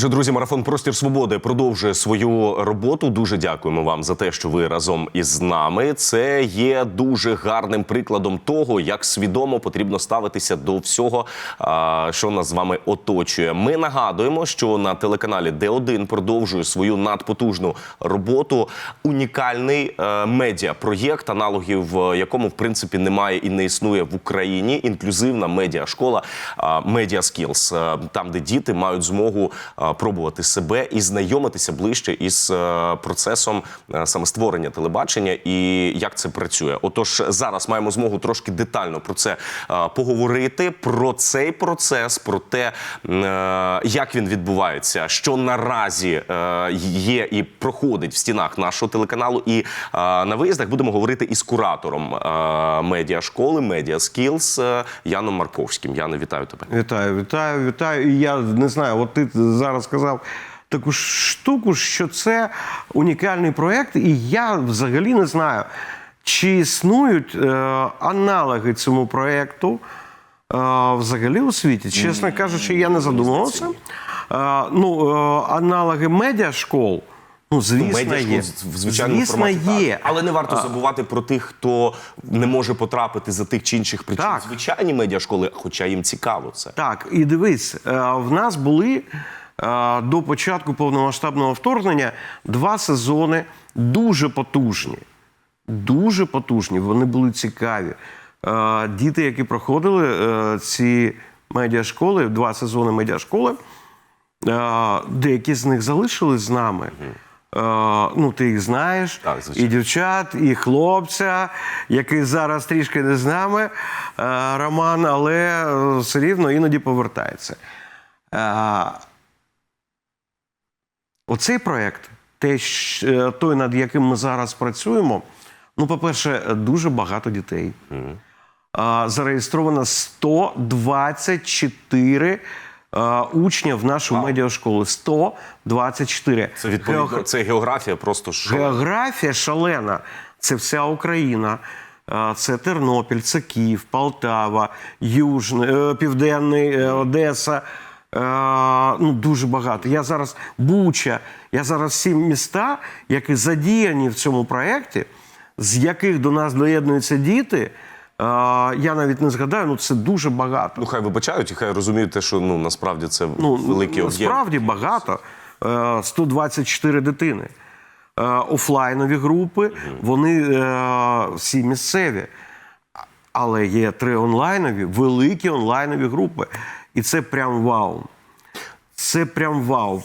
Отже, друзі, марафон Простір Свободи продовжує свою роботу. Дуже дякуємо вам за те, що ви разом із нами. Це є дуже гарним прикладом того, як свідомо потрібно ставитися до всього, що нас з вами оточує. Ми нагадуємо, що на телеканалі Д1 продовжує свою надпотужну роботу. Унікальний е, медіапроєкт, аналогів е, якому в принципі немає і не існує в Україні. Інклюзивна медіашкола Media Skills, е, там, де діти мають змогу пробувати себе і знайомитися ближче із е, процесом е, саме створення телебачення і як це працює. Отож, зараз маємо змогу трошки детально про це е, поговорити. Про цей процес, про те, як він відбувається, що наразі є і проходить в стінах нашого телеканалу. І на виїздах будемо говорити із куратором медіашколи е, Яном Марковським. Яно, вітаю тебе. Вітаю, вітаю, вітаю. Я не знаю, от ти зараз сказав таку штуку, що це унікальний проєкт, і я взагалі не знаю, чи існують е, аналоги цьому проєкту е, взагалі у світі. Чесно кажучи, я не задумувався. Е, ну, е, аналоги медіашкол. Ну, звісно, Медіашкол є. в звичайному звісно, форматі, так. є. але не варто забувати про тих, хто не може потрапити за тих чи інших причин. Так. Звичайні медіашколи, хоча їм цікаво це. Так, і дивись, е, в нас були до початку повномасштабного вторгнення два сезони дуже потужні. Дуже потужні. Вони були цікаві. Діти, які проходили е, ці медіашколи, два сезони медіашколи, деякі з них залишились з нами. Ну, ти їх знаєш, Так, і дівчат, і хлопця, який зараз трішки не з нами, Роман, але е, все рівно іноді повертається. Оцей проєкт, те, е, той, над яким ми зараз працюємо, ну, по-перше, дуже багато дітей. А, Зареєстровано 124 е, учня в нашу медіашколу. 124. Це відповідно, Геог- це географія просто що. Географія шалена. Це вся Україна. Це Тернопіль, це Київ, Полтава, Южний, е, Південний, е, Одеса. Е, Ну, дуже багато. Я зараз Буча, я зараз всі міста, які задіяні в цьому проєкті, з яких до нас доєднуються діти. е, Я навіть не згадаю, ну це дуже багато. Ну, хай вибачають, і хай розуміють те, що ну насправді це Ну, великий об'єм. насправді багато. Е, 124 дитини. Е, Офлайнові групи, вони всі місцеві. Але є три онлайнові, великі онлайнові групи. І це прям вау. Це прям вау.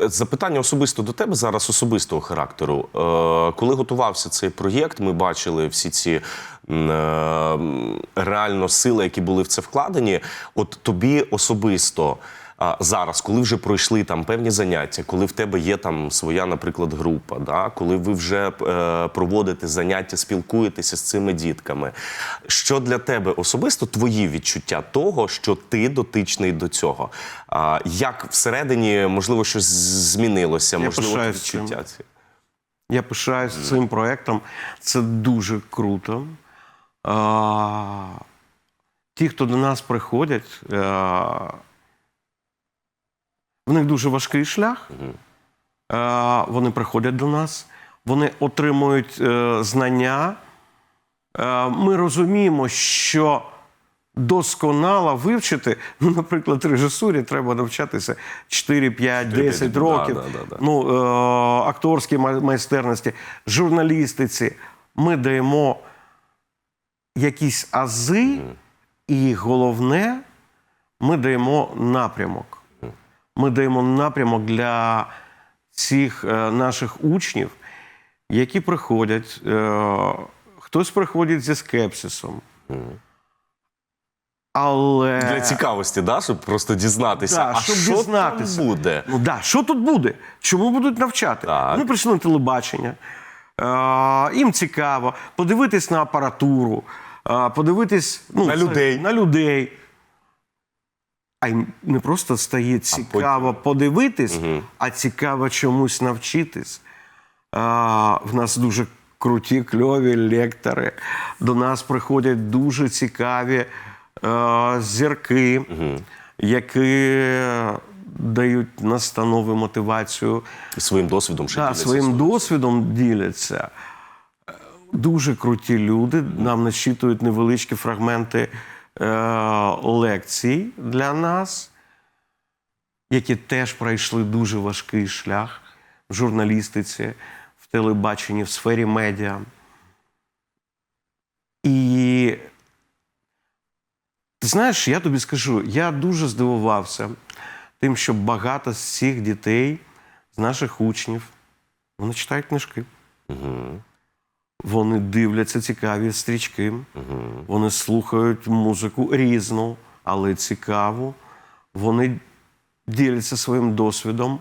Е, Запитання особисто до тебе зараз особистого характеру. Е, коли готувався цей проєкт, ми бачили всі ці е, реально сили, які були в це вкладені. От тобі особисто. А, Зараз, коли вже пройшли там певні заняття, коли в тебе є там своя, наприклад, група, да? коли ви вже е, проводите заняття, спілкуєтеся з цими дітками, що для тебе особисто твої відчуття того, що ти дотичний до цього? А, як всередині, можливо, щось змінилося, Я можливо, відчуття ці? Я пишаюсь цим проєктом. Це дуже круто. А, ті, хто до нас приходять, а, в них дуже важкий шлях. Вони приходять до нас, вони отримують е, знання. Е, ми розуміємо, що досконало вивчити, ну, наприклад, режисурі треба навчатися 4, 5, 10 да, років. да, да, да. Ну, е, акторській майстерності, журналістиці. Ми даємо якісь ази, і головне, ми даємо напрямок. Ми даємо напрямок для цих е, наших учнів, які приходять. Е, хтось приходить зі скепсисом. Але Для цікавості, да, щоб просто дізнатися, Да, а щоб що дізнатися. там буде? Ну да, що тут буде? Чому будуть навчати? Так. Вони прийшли на телебачення. Е, їм цікаво подивитись на апаратуру, е, подивитись ну, На це- людей. На людей. А їм не просто стає цікаво подивитись, а цікаво чомусь навчитись. А, в нас дуже круті, кльові лектори. До нас приходять дуже цікаві е, зірки, які дають настанови, мотивацію. І своїм досвідом ще Да, діляться своїм своїм. досвідом діляться. Е, Дуже круті люди. Нам начитують невеличкі фрагменти лекцій для нас, які теж пройшли дуже важкий шлях в журналістиці, в телебаченні, в сфері медіа. І ти знаєш, я тобі скажу, я дуже здивувався тим, що багато з цих дітей, з наших учнів, вони читають книжки. Вони дивляться цікаві стрічки, вони слухають музику різну, але цікаву. Вони діляться своїм досвідом,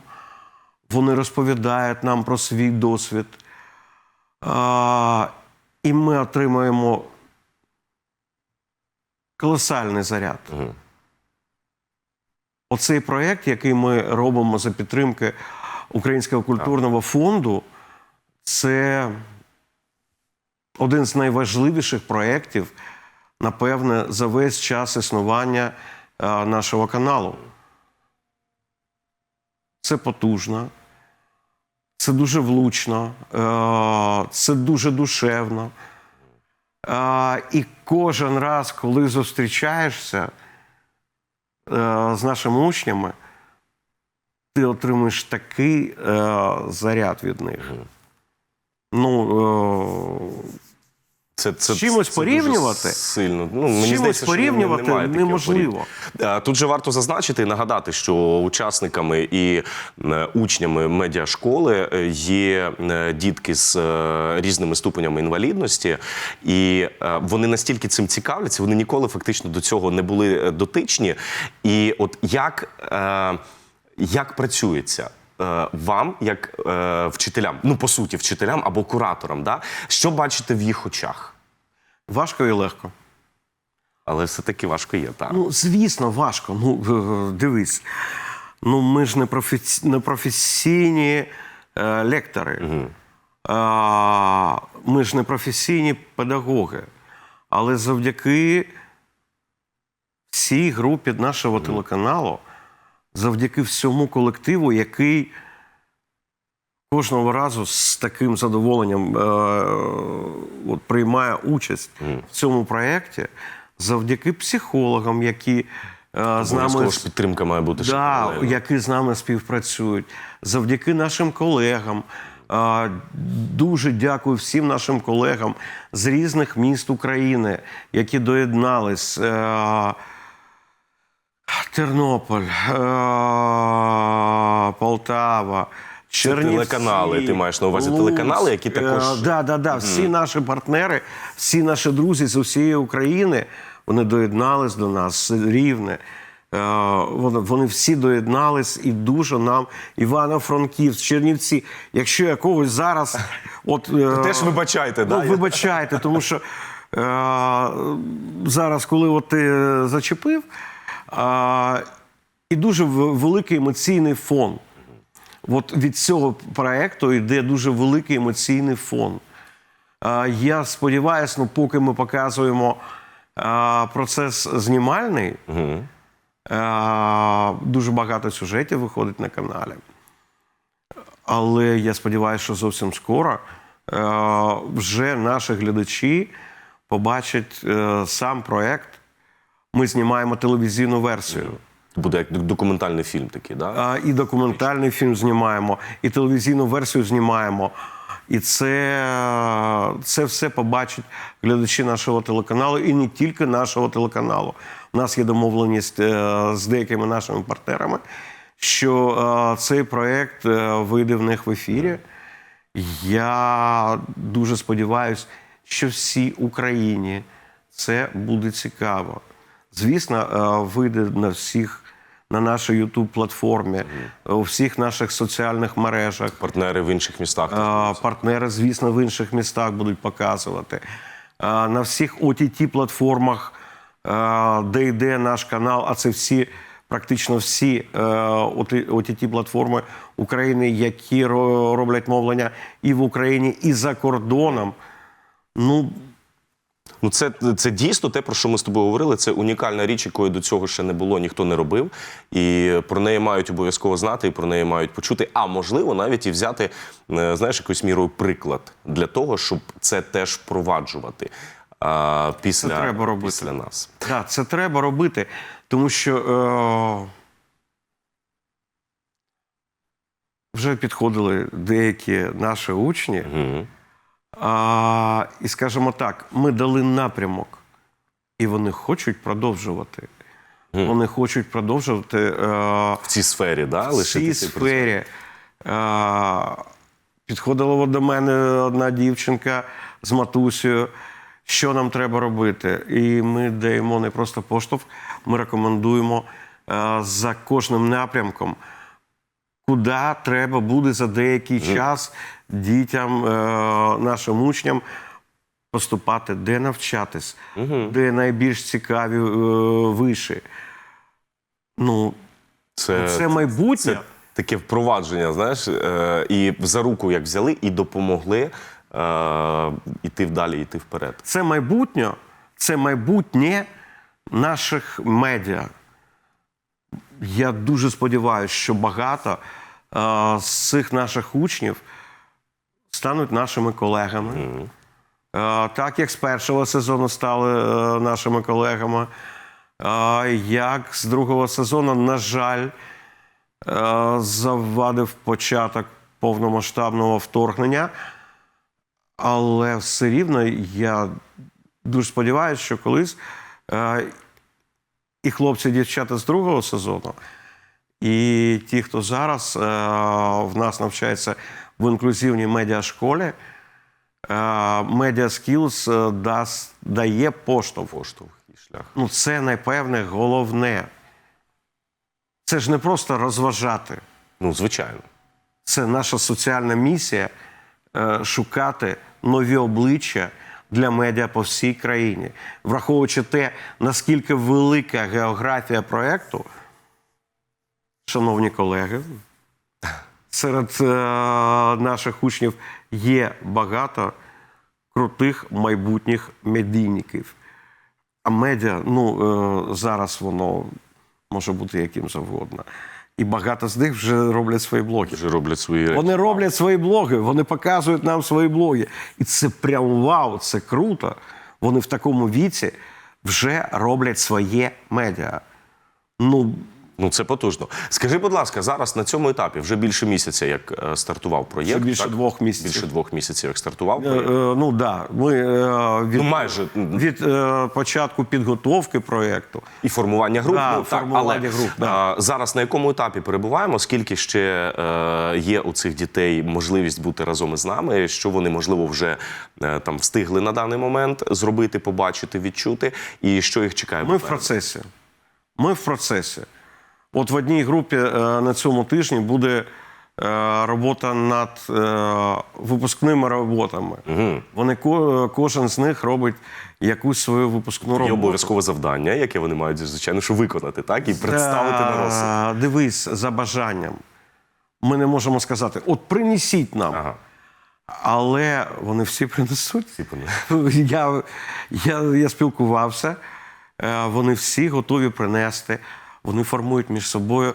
вони розповідають нам про свій досвід. А, і ми отримуємо колосальний заряд. Оцей проєкт, який ми робимо за підтримки Українського культурного фонду, це один з найважливіших проєктів, напевне, за весь час існування е, нашого каналу. Це потужно, це дуже влучно, е, це дуже душевно. Е, І кожен раз, коли зустрічаєшся з нашими учнями, ти отримуєш такий заряд від них. Ну, Це, це, чимось це порівнювати? сильно. Ну, мені чимось здається, що порівнювати немає неможливо. Тут же варто зазначити і нагадати, що учасниками і е, учнями медіашколи е, є е, дітки з різними ступенями інвалідності, і вони настільки цим цікавляться, вони ніколи фактично до цього не були дотичні. І от як, як працюється? Е, Вам, як е, вчителям, ну по суті, вчителям або кураторам, да? що бачите в їх очах? Важко і легко. Але все-таки важко є, так. Ну, звісно, важко. Ну, е, дивись. Ну, ми ж не, професі... не професійні е, лектори. А, ми ж не професійні педагоги. Але завдяки всій групі нашого телеканалу, завдяки всьому колективу, який кожного разу з таким задоволенням е, от, приймає участь в цьому проєкті, завдяки психологам, які е, з нами ж підтримка має бути да, які з нами співпрацюють, завдяки нашим колегам. Дуже дякую всім нашим колегам з різних міст України, які доєднались. Е, Тернополь, е, Полтава, Чернівці. телеканали, ти маєш на увазі телеканали, які також- Так, да, да, да. Всі наші партнери, всі наші друзі з усієї України, вони доєднались до нас рівне. Е, Вони, вони всі доєднались і дуже нам Івано-Франківськ, Чернівці. Якщо я когось зараз, от е, Теж вибачайте, ну, да? вибачайте, тому що е, зараз, коли от ти е, зачепив, е, і дуже великий емоційний фон. От від цього проекту йде дуже великий емоційний фон. Я сподіваюся, ну, поки ми показуємо процес знімальний, е, дуже багато сюжетів виходить на каналі. Але я сподіваюся, що зовсім скоро вже наші глядачі побачать е, сам проект. Ми знімаємо телевізійну версію. Буде як документальний фільм такий, да? А, і документальний фільм знімаємо, і телевізійну версію знімаємо. І це, це все побачать глядачі нашого телеканалу, і не тільки нашого телеканалу. У нас є домовленість е, з деякими нашими партнерами, що е, цей проєкт е, вийде в них в ефірі. Я дуже сподіваюся, що всій Україні це буде цікаво. Звісно, е, вийде на всіх на нашій youtube платформі, у всіх наших соціальних мережах. Партнери в інших містах. А, Партнери, звісно, в інших містах будуть показувати. А, На всіх ott платформах, а, де йде наш канал, а це всі, практично всі ott платформи України, які роблять мовлення і в Україні, і за кордоном. Ну, Ну, це, це дійсно те, про що ми з тобою говорили. Це унікальна річ, якої до цього ще не було, ніхто не робив. І про неї мають обов'язково знати, і про неї мають почути. А можливо, навіть і взяти, е, знаєш, якоюсь мірою приклад для того, щоб це теж впроваджувати. А, після, Це треба робити. після нас. Так, це треба робити, тому що е, вже підходили деякі наші учні, Угу. А, і скажімо так, ми дали напрямок, і вони хочуть продовжувати. Вони хочуть продовжувати е, В цій сфері, да, в цій сфері. Е, підходила до мене одна дівчинка з матусею. Що нам треба робити? І ми даємо не просто поштовх, ми рекомендуємо е, за кожним напрямком, куди треба буде за деякий час дітям, е, нашим учням поступати, де навчатись, де найбільш цікаві е, виші. Ну, Це, це майбутнє. це таке впровадження, знаєш, е, і за руку як взяли, і допомогли е, іти вдалі, йти вперед. Це майбутнє, це майбутнє наших медіа. Я дуже сподіваюся, що багато е, з цих наших учнів стануть нашими колегами. Е, так як з першого сезону стали е, нашими колегами, як з другого сезону, на жаль, е, завадив початок повномасштабного вторгнення. Але все рівно я дуже сподіваюся, що колись е, і хлопці, і дівчата з другого сезону, і ті, хто зараз е, в нас навчається в інклюзивній медіашколі, Skills е, дає поштовх. Поштовх шлях. Ну, це, напевне, головне. Це ж не просто розважати. Ну, звичайно. Це наша соціальна місія е, шукати нові обличчя для медіа по всій країні, враховуючи те, наскільки велика географія проєкту, шановні колеги, серед е, наших учнів є багато крутих майбутніх медійників. А медіа, ну е, зараз воно може бути яким завгодно. І багато з них вже роблять свої блоги. Вже роблять свої речі. Вони роблять свої блоги, вони показують нам свої блоги. І це прям вау, це круто. Вони в такому віці вже роблять своє медіа. Ну, Ну, це потужно. Скажи, будь ласка, зараз на цьому етапі вже більше місяця, як е, стартував проєкт. Більше так? двох місяців. Більше двох місяців, як стартував е, проєкт. е, ну да, ми е, від, Ну, майже. від е, початку підготовки проєкту. І формування груп. Да, ну, так, формування але груп, да. а, зараз на якому етапі перебуваємо? Скільки ще е, є у цих дітей можливість бути разом із нами? Що вони, можливо, вже е, там встигли на даний момент зробити, побачити, відчути, і що їх чекає? Ми в процесі. Ми в процесі. От в одній групі е, на цьому тижні буде е, робота над е, випускними роботами. Вони ко- кожен з них робить якусь свою випускну Є роботу. обов'язкове завдання, яке вони мають, звичайно, що виконати, так? І представити на розсуд. Дивись за бажанням. Ми не можемо сказати, от принесіть нам. Ага. Але вони всі принесуть. Типу, Я, я, я спілкувався, вони всі готові принести. Вони формують між собою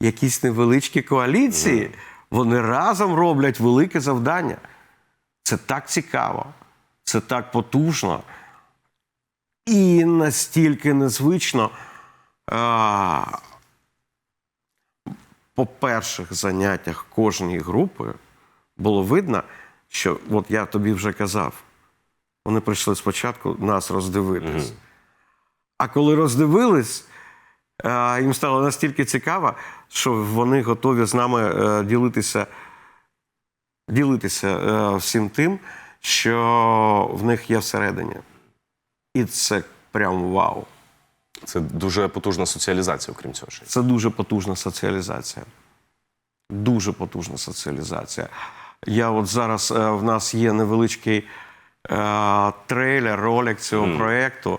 якісь невеличкі коаліції. Вони разом роблять велике завдання. Це так цікаво, це так потужно і настільки незвично. По перших заняттях кожної групи було видно, що от я тобі вже казав, вони прийшли спочатку нас роздивитись. А коли роздивились, їм стало настільки цікаво, що вони готові з нами е, ділитися, ділитися е, всім тим, що в них є всередині. І це прям вау. Це дуже потужна соціалізація, окрім цього. ще. Це дуже потужна соціалізація. Дуже потужна соціалізація. Я от зараз е, в нас є невеличкий е, трейлер, ролик цього проєкту.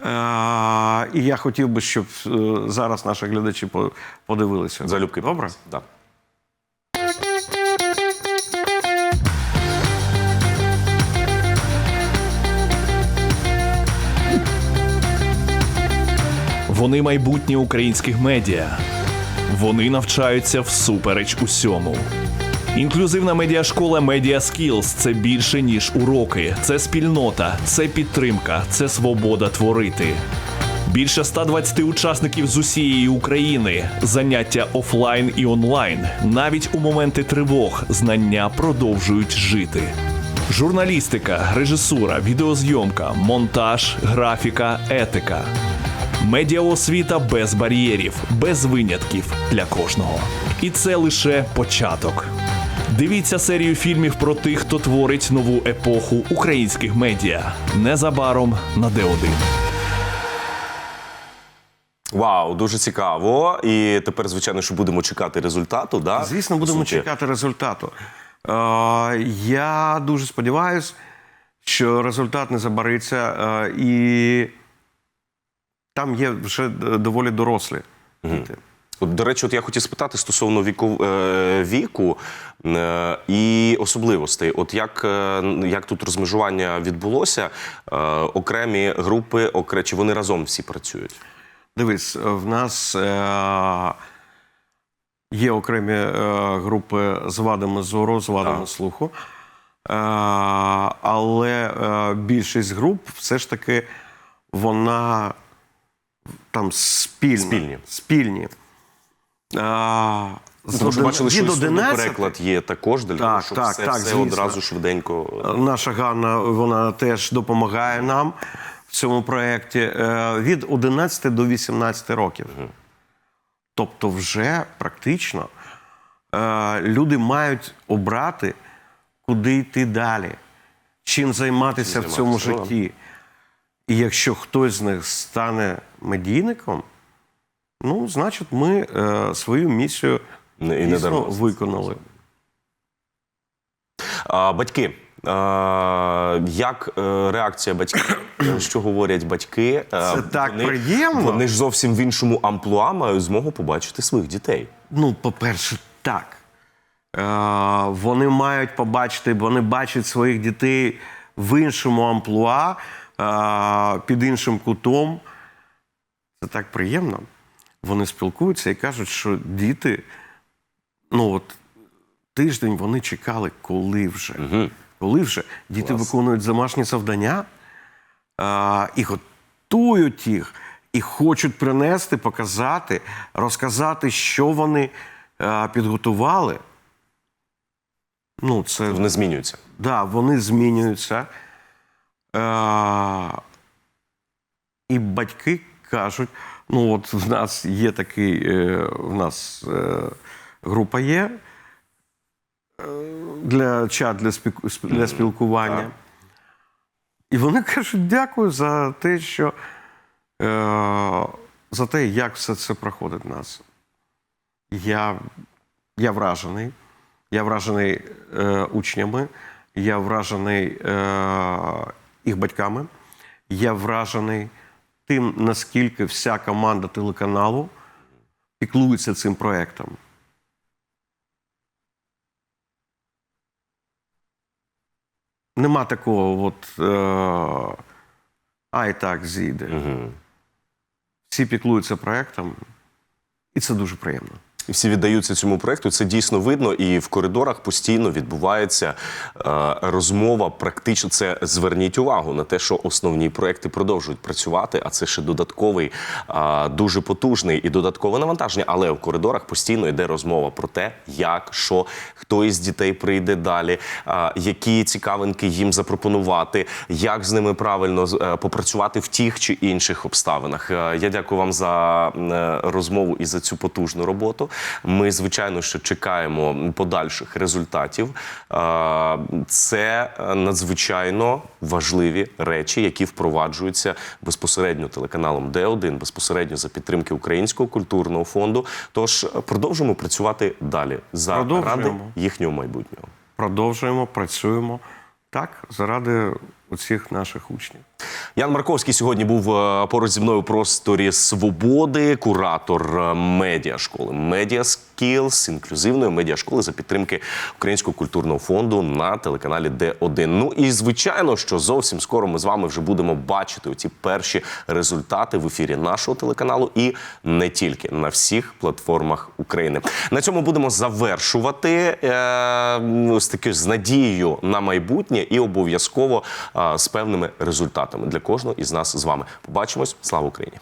Е, і я хотів би, щоб е, зараз наші глядачі подивилися. Залюбки добре? Да. Вони майбутнє українських медіа. Вони навчаються всупереч усьому. Інклюзивна медіашкола Media Skills – це більше ніж уроки, це спільнота, це підтримка, це свобода творити. Більше 120 учасників з усієї України, заняття офлайн і онлайн. Навіть у моменти тривог знання продовжують жити. Журналістика, режисура, відеозйомка, монтаж, графіка, етика. Медіаосвіта без бар'єрів, без винятків для кожного. І це лише початок. Дивіться серію фільмів про тих, хто творить нову епоху українських медіа. Незабаром на Д1. Вау, дуже цікаво. І тепер, звичайно, що будемо чекати результату. Да? Звісно, будемо суті. чекати результату. Е, я дуже сподіваюся, що результат не забариться, е, і там є вже доволі дорослі діти. От, до речі, от я хотів спитати стосовно віку, е, віку е, і особливостей. От як, е, як тут розмежування відбулося? Е, окремі групи, окре, чи вони разом всі працюють? Дивись, в нас е, є окремі е, групи з вадами зору, з вадами Так. слуху. Е, але е, більшість груп все ж таки вона там спільна. Спільні. спільні. Е, Тому що бачили, що від і судний 11 переклад є також для того, щоб так, все, так, все одразу швиденько. Наша Ганна вона теж допомагає нам в цьому проєкті е, від 11 до 18 років. Тобто, вже практично е, люди мають обрати, куди йти далі, чим займатися в цьому займатися, житті. І якщо хтось з них стане медійником, ну, значить, ми е, свою місію Не- і не дійсно дарма. виконали. А, батьки. Як е, реакція батьків? Що говорять батьки? Е, Це так приємно. Вони ж зовсім в іншому амплуа мають змогу побачити своїх дітей. Ну, по-перше, так. Е, вони мають побачити, вони бачать своїх дітей в іншому амплуа, під іншим кутом. Це так приємно. Вони спілкуються і кажуть, що діти, ну от тиждень вони чекали, коли вже. Коли вже діти виконують домашні завдання е, і готують їх, і хочуть принести, показати, розказати, що вони е, підготували. Ну, це Вони змінюються. Да, вони змінюються. Е, і батьки кажуть: ну, от в нас є такий, е, в нас група є для чат для, для спілкування. І вони кажуть, дякую за те, що е, за те, як все це проходить в нас. Я, я вражений. Я вражений е, учнями, я вражений е, їх батьками, я вражений тим, наскільки вся команда телеканалу піклується цим проєктом. Нема такого, от, е, а і так зійде. Всі піклуються проєктом, і це дуже приємно. І всі віддаються цьому проекту. Це дійсно видно, і в коридорах постійно відбувається е, розмова. Практично це зверніть увагу на те, що основні проекти продовжують працювати. А це ще додатковий, е, дуже потужний і додаткове навантаження. Але в коридорах постійно йде розмова про те, як що, хто із дітей прийде далі, е, які цікавинки їм запропонувати, як з ними правильно е, попрацювати в тих чи інших обставинах. Е, Я дякую вам за е, розмову і за цю потужну роботу. Ми, звичайно, що чекаємо подальших результатів. Е, Це надзвичайно важливі речі, які впроваджуються безпосередньо телеканалом Д1, безпосередньо за підтримки Українського культурного фонду. Тож е, продовжимо працювати далі за ради їхнього майбутнього. Продовжуємо, працюємо так заради усіх наших учнів. Ян Марковський сьогодні був е, поруч зі мною у просторі свободи, куратор е, медіашколи Skills, інклюзивної медіашколи за підтримки Українського культурного фонду на телеканалі Д1. Ну і звичайно, що зовсім скоро ми з вами вже будемо бачити оці перші результати в ефірі нашого телеканалу і не тільки на всіх платформах України. На цьому будемо завершувати е, з такою з надією на майбутнє і обов'язково е, з певними результатами для кожного із нас з вами. Побачимось. Слава Україні!